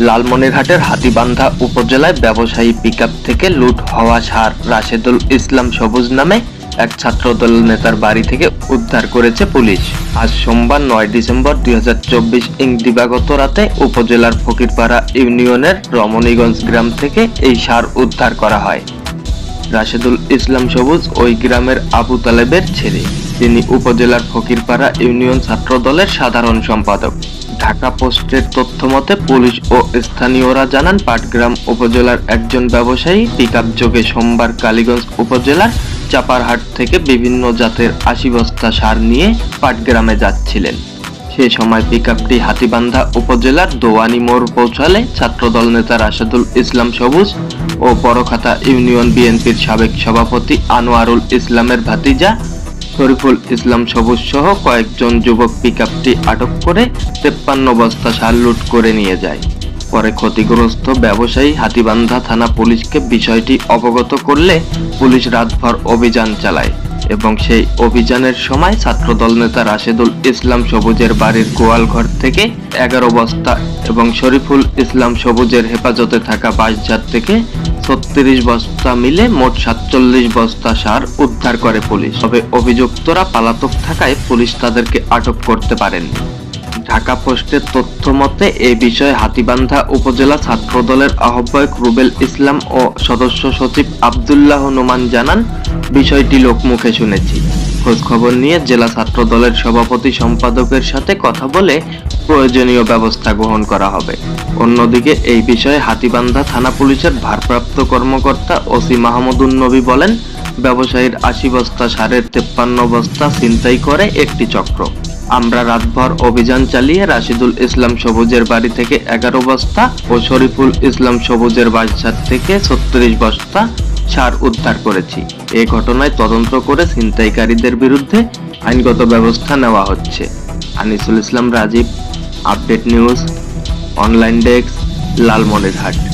লালমনিরহাটের হাতিবান্ধা উপজেলায় ব্যবসায়ী পিকআপ থেকে লুট হওয়া সার রাশেদুল ইসলাম সবুজ নামে এক ছাত্রদল নেতার বাড়ি থেকে উদ্ধার করেছে পুলিশ। আজ সোমবার নয় ডিসেম্বর দুই হাজার চব্বিশ ইং দিবাগত রাতে উপজেলার ফকিরপাড়া ইউনিয়নের রমণীগঞ্জ গ্রাম থেকে এই সার উদ্ধার করা হয়। রাশেদুল ইসলাম সবুজ ওই গ্রামের আবু তালেবের ছেলে। তিনি উপজেলার ফকিরপাড়া ইউনিয়ন ছাত্র দলের সাধারণ সম্পাদক। ঢাকা পোস্টের তথ্য মতে পুলিশ ও স্থানীয়রা জানান, পাটগ্রাম উপজেলার একজন ব্যবসায়ী পিকআপ যোগে সোমবার কালীগঞ্জ উপজেলার চাপারহাট থেকে বিভিন্ন জাতের আশি বস্তা সার নিয়ে পাটগ্রামে যাচ্ছিলেন। সে সময় পিকআপটি হাতিবান্ধা উপজেলার দোয়ানি মোড় পৌঁছালে ছাত্রদল নেতা রাশেদুল ইসলাম সবুজ ও বড়খাতা ইউনিয়ন বিএনপির সাবেক সভাপতি আনোয়ারুল ইসলামের ভাতিজা শরীফুল ইসলাম সবুজ সহ কয়েকজন যুবক পিকআপটি আটক করে তেপ্পান্ন বস্তা সার লুট করে নিয়ে যায়। পরে ক্ষতিগ্রস্ত ব্যবসায়ী হাতিবান্ধা থানা পুলিশকে বিষয়টি অবগত করলে পুলিশ রাতভর অভিযান চালায় এবং সেই অভিযানের সময় ছাত্রদল নেতা রাশেদুল ইসলাম সবুজের বাড়ির গোয়ালঘর থেকে এগারো বস্তা এবং শরীফুল ইসলাম সবুজের হেফাজতে থাকা বাঁশঝাড় থেকে ছত্রিশ বস্তা মিলে মোট সাতচল্লিশ বস্তা সার উদ্ধার করে পুলিশ। তবে অভিযুক্তরা পালাতক থাকায় পুলিশ তাদেরকে আটক করতে পারেনি। ঢাকা পোস্টের তথ্য মতে, এ বিষয়ে হাতিবান্ধা উপজেলা ছাত্রদলের আহ্বায়ক রুবেল ইসলাম ও সদস্য সচিব আবদুল্লাহ নোমান জানান, বিষয়টি লোকমুখে শুনেছি। খোঁজ খবর নিয়ে জেলা ছাত্র দলের সভাপতি সম্পাদকের সাথে কথা বলে প্রয়োজনীয় ব্যবস্থা গ্রহণ করা হবে। অন্যদিকে এই বিষয়ে হাতিবান্ধা থানা পুলিশের ভারপ্রাপ্ত কর্মকর্তা ওসি মাহমুদুন নবী বলেন, ব্যবসায়ীর আশি বস্তা সারের তেপ্পান্ন বস্তা ছিনতাই করে একটি চক্র। আমরা রাতভর অভিযান চালিয়ে রাশিদুল ইসলাম সবুজের বাড়ি থেকে এগারো বস্তা ও শরীফুল ইসলাম সবুজের বাসার থেকে ছত্রিশ বস্তা সার উদ্ধার করেছি। এ ঘটনায় তদন্ত করে ছিনতাইকারীদের বিরুদ্ধে আইনগত ব্যবস্থা নেওয়া হচ্ছে। Anisul Islam Rajib, update news, online desk, Lalmonirhat.